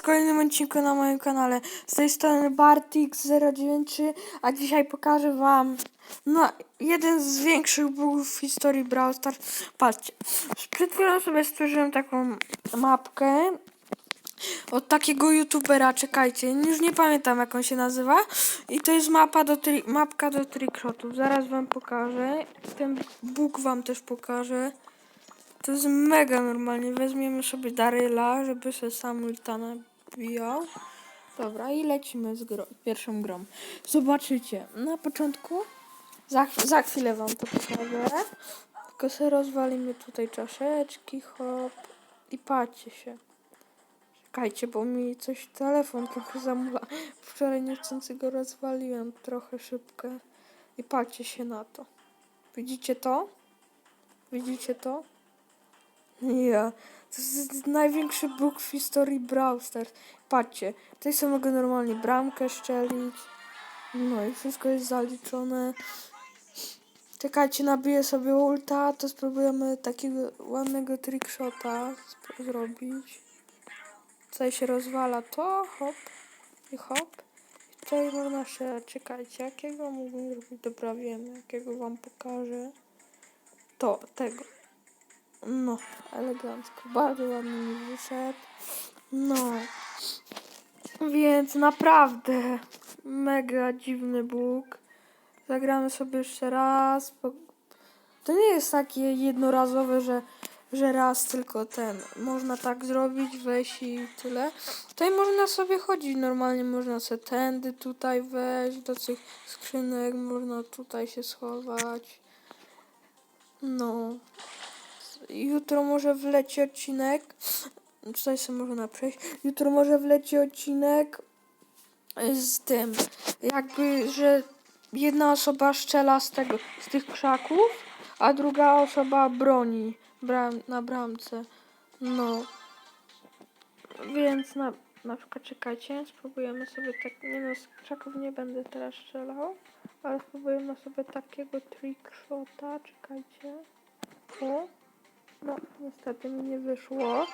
w kolejnym odcinku na moim kanale. Z tej strony Bartix093, a dzisiaj pokażę wam no, jeden z większych bugów w historii Brawl Stars. Patrzcie, przed chwilą sobie stworzyłem taką mapkę od takiego youtubera, czekajcie, już nie pamiętam jak on się nazywa. I to jest mapa do tri- mapka do trickshotów. Zaraz wam pokażę. Ten bug wam też pokażę. To jest mega normalnie. Weźmiemy sobie Daryla, żeby sobie sam ultana bijał. Dobra, i lecimy z gro- pierwszą grą. Zobaczycie, na początku, za, za chwilę wam to pokażę. Tylko sobie rozwalimy tutaj czaszeczki, hop. I patrzcie się. Czekajcie, bo mi coś telefon trochę zamula. Wczoraj niechcący go rozwaliłem trochę szybko. I patrzcie się na to. Widzicie to? Widzicie to? Ja. To jest największy bóg w historii Brawl Stars. Patrzcie, tutaj sobie mogę normalnie bramkę szczelić. No i wszystko jest zaliczone. Czekajcie, nabiję sobie ulta, to spróbujemy takiego ładnego trickshota zrobić. Tutaj się rozwala to, hop i hop. I tutaj można się, czekajcie, jakiego mógłbym zrobić? Dobra, wiem, jakiego wam pokażę. To, tego. No, elegancko. Bardzo ładnie mi wyszedł. No. Więc naprawdę mega dziwny bóg. Zagramy sobie jeszcze raz. To nie jest takie jednorazowe, że, że raz tylko ten. Można tak zrobić, wejść i tyle. Tutaj można sobie chodzić normalnie, można sobie tędy tutaj wejść, do tych skrzynek, można tutaj się schować. No. Jutro może wleci odcinek. Tutaj sobie można przejść. Jutro może wleci odcinek z tym. Jakby, że jedna osoba szczela z tego, z tych krzaków, a druga osoba broni bram, na bramce. No. Więc na, na przykład czekajcie, spróbujemy sobie tak, nie no, z krzaków nie będę teraz strzelał, ale spróbujemy sobie takiego trickshota, czekajcie. O. No, niestety mi nie wyszło.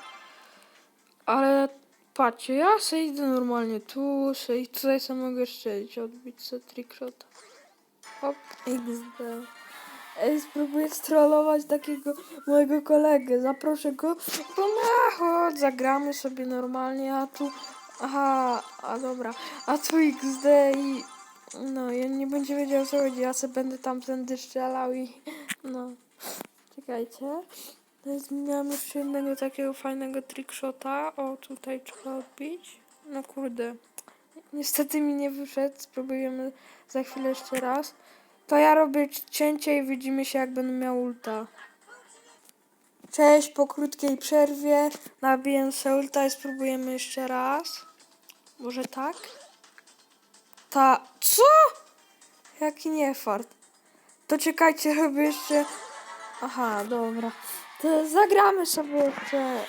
Ale patrzcie, ja sobie idę normalnie tu, sobie, i tutaj sobie mogę strzelić, odbić sobie trickshota. Hop, XD. Ej, spróbuję strollować takiego mojego kolegę. Zaproszę go, bo ma, chodź, zagramy sobie normalnie, a tu... Aha, a dobra, a tu XD i... No, ja nie będzie wiedział co chodzi, ja sobie będę tam tędy strzelał i... No, czekajcie. Teraz Miałam jeszcze jednego takiego fajnego trickshota. O, tutaj trzeba odbić. No kurde. Niestety mi nie wyszedł. Spróbujemy za chwilę jeszcze raz. To ja robię cięcie i widzimy się jak będę miał ulta. Cześć, po krótkiej przerwie nabiję sobie ulta i spróbujemy jeszcze raz. Może tak? Ta... Co? Jaki niefart. To czekajcie, robię jeszcze... Aha, dobra. To zagramy sobie jeszcze.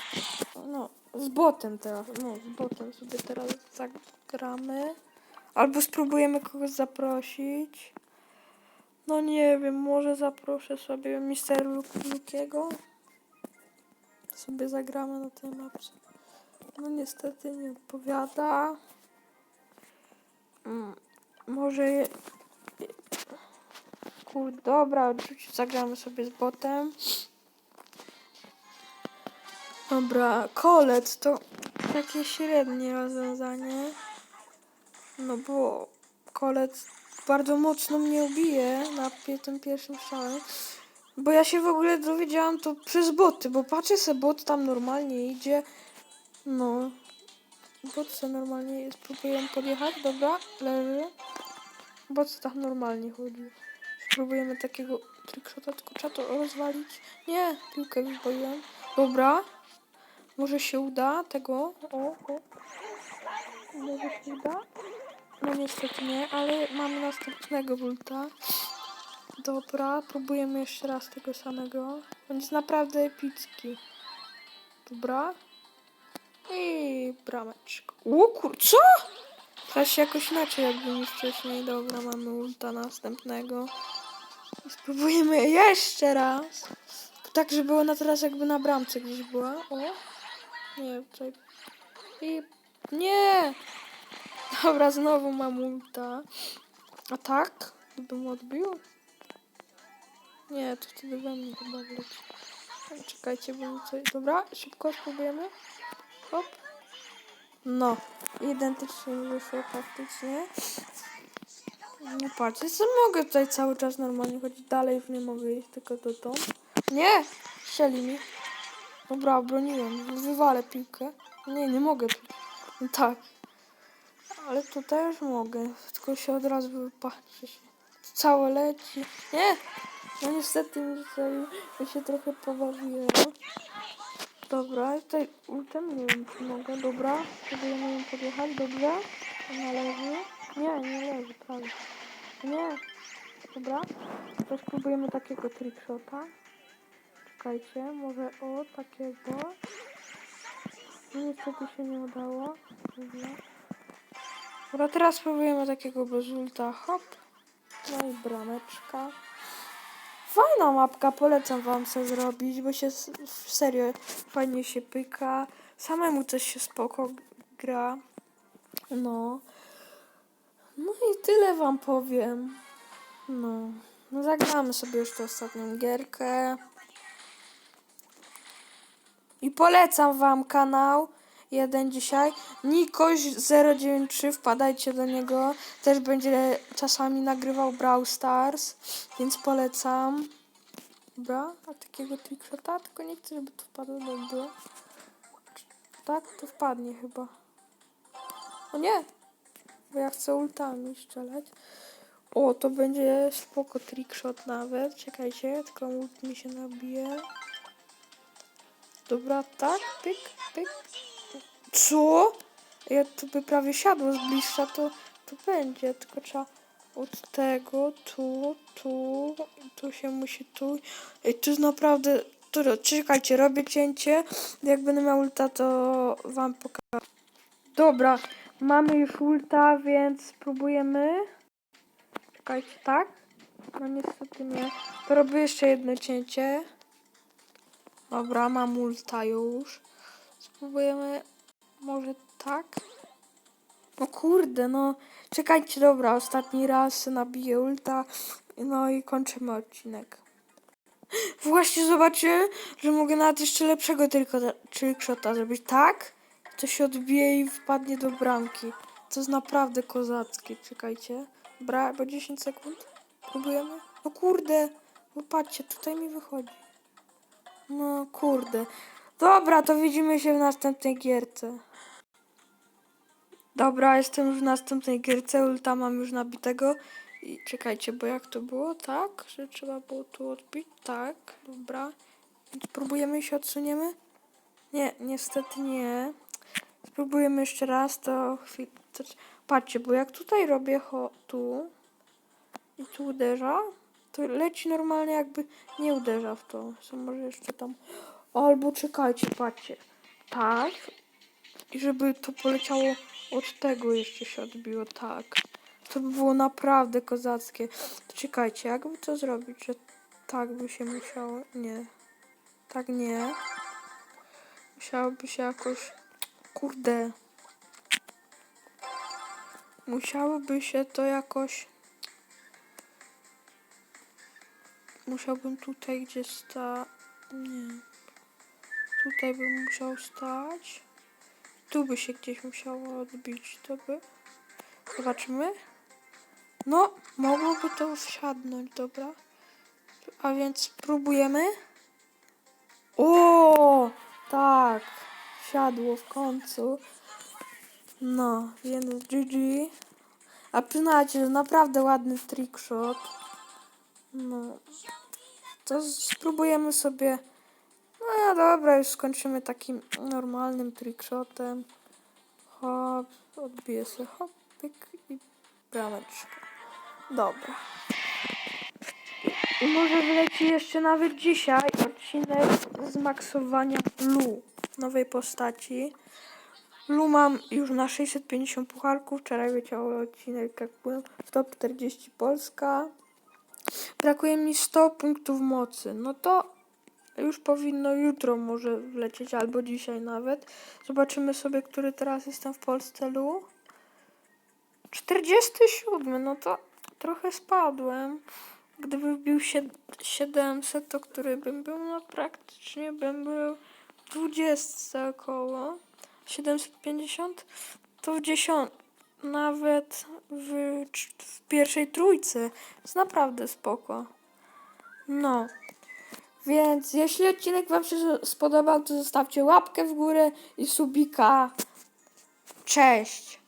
No, z botem teraz. No, z botem sobie teraz zagramy. Albo spróbujemy kogoś zaprosić. No nie wiem, może zaproszę sobie Mister Lukiego. Sobie zagramy na tej mapce. No niestety nie odpowiada. Mm, może je... Kurde, dobra, odrzuć, zagramy sobie z botem. Dobra, kolet to takie średnie rozwiązanie. No bo kolet bardzo mocno mnie ubije na tym pierwszym strzałem. Bo ja się w ogóle dowiedziałam to przez boty, bo patrzę se bot tam normalnie idzie. No. Bot se normalnie jest, próbuję podjechać, dobra, leży. Bot se tam normalnie chodzi. Spróbujemy takiego trickshota, tylko trzeba to rozwalić. Nie, piłkę wyboiłem. Dobra. Może się uda tego. O, o. Może się uda? No niestety nie, ale mamy następnego bulta. Dobra, próbujemy jeszcze raz tego samego. On jest naprawdę epicki. Dobra. I brameczka. O kur... Co? Teraz się jakoś inaczej jakby niż wcześniej. Dobra, mamy ulta następnego. Spróbujemy jeszcze raz. Tak, żeby ona teraz jakby na bramce gdzieś była. O. Nie, tutaj. I Nie! Dobra, znowu mam ulta. A tak? Gdybym odbił? Nie, to wtedy we mnie chyba wleci. Czekajcie, bo coś... Dobra, szybko spróbujemy. Hop. No, identycznie wyszło praktycznie. No patrz, jeszcze mogę tutaj cały czas normalnie chodzić. Dalej już nie mogę iść, tylko do domu. Nie! Strzeli mi. Dobra, obroniłem. Wywalę piłkę. Nie, nie mogę tu. No tak. Ale tutaj już mogę. Tylko się od razu wypatrzy się. Całe leci. Nie! No niestety mi ja się trochę pobawiłem. Dobra, tutaj ultem nie wiem czy mogę. Dobra, próbujemy ją podjechać. Dobrze. Ona leży. Nie, nie leży, prawie. Nie. Dobra. To spróbujemy takiego trickshota. Czekajcie, może o takiego. No niestety się nie udało. Dobra. Teraz spróbujemy takiego bez ulta. Hop. No i brameczka. Fajna mapka, polecam wam sobie zrobić, bo się serio fajnie się pyka. Samemu też się spoko gra. No. No i tyle wam powiem. No. No zagramy sobie tę ostatnią gierkę. I polecam wam kanał jeden dzisiaj. Nikoś093, wpadajcie do niego. Też będzie czasami nagrywał Brawl Stars, więc polecam. Dobra, a takiego trickshota, tylko nie chcę, żeby to wpadło dobrze. Tak, to wpadnie chyba. O nie! Bo ja chcę ultami strzelać. O, to będzie spoko trickshot nawet. Czekajcie, tylko ult mi się nabije. Dobra, tak, pyk, pyk. Co? Ja tu by prawie siadło z bliższa, to, to będzie, tylko trzeba od tego, tu, tu, tu się musi, tu. Ej, to jest naprawdę, to, czekajcie, robię cięcie, jak będę miał ulta, to wam pokażę. Dobra, mamy już ulta, więc spróbujemy. Czekajcie, tak? No niestety nie. To robię jeszcze jedno cięcie. Dobra, mam ulta już. Spróbujemy może tak? No kurde, no. Czekajcie, dobra, ostatni raz nabiję ulta. No i kończymy odcinek. Właśnie zobaczyłem, że mogę nawet jeszcze lepszego tylko trickshota zrobić. Tak? To się odbije i wpadnie do bramki. To jest naprawdę kozackie. Czekajcie. Bra, bo 10 sekund. Próbujemy. No kurde. No patrzcie, tutaj mi wychodzi. No kurde. Dobra, to widzimy się w następnej gierce. Dobra, jestem już w następnej gierce. Ulta mam już nabitego. I czekajcie, bo jak to było? Tak? Że trzeba było tu odbić? Tak, dobra. Spróbujemy się odsuniemy? Nie, niestety nie. Spróbujemy jeszcze raz, to chwil... To... Patrzcie, bo jak tutaj robię ho... tu i tu uderza, to leci normalnie jakby nie uderza w to. Co może jeszcze tam... Albo czekajcie, patrzcie. Tak. I żeby to poleciało od tego jeszcze się odbiło, tak. To by było naprawdę kozackie. To czekajcie, jakby to zrobić, że tak by się musiało... Nie. Tak nie. Musiałoby się jakoś... Kurde. Musiałoby się to jakoś... Musiałbym tutaj gdzie sta... Nie. Tutaj bym musiał stać. Tu by się gdzieś musiało odbić. To by... Zobaczymy. No, mogłoby to wsiadnąć, dobra. A więc spróbujemy. O, tak. Wsiadło w końcu. No, więc GG. A przyznajcie, że naprawdę ładny trickshot. No. To spróbujemy sobie. No dobra, już skończymy takim normalnym trickshotem. Hop, odbiję sobie hop, pyk i brameczka. Dobra. I może wleci jeszcze nawet dzisiaj odcinek z maksowania Lu, nowej postaci. Lu mam już na 650 pucharków. Wczoraj leciał odcinek, jak byłem w top 40 Polska. Brakuje mi 100 punktów mocy. No to Już powinno jutro może wlecieć, albo dzisiaj nawet. Zobaczymy sobie, który teraz jestem w Polsce Lu. 47, no to trochę spadłem. Gdyby wbił się 700, to który bym był? No praktycznie bym był w 20 około. 750 to w 10, nawet w, w pierwszej trójce. Jest naprawdę spoko. No. Więc jeśli odcinek Wam się spodobał, to zostawcie łapkę w górę i subika. Cześć!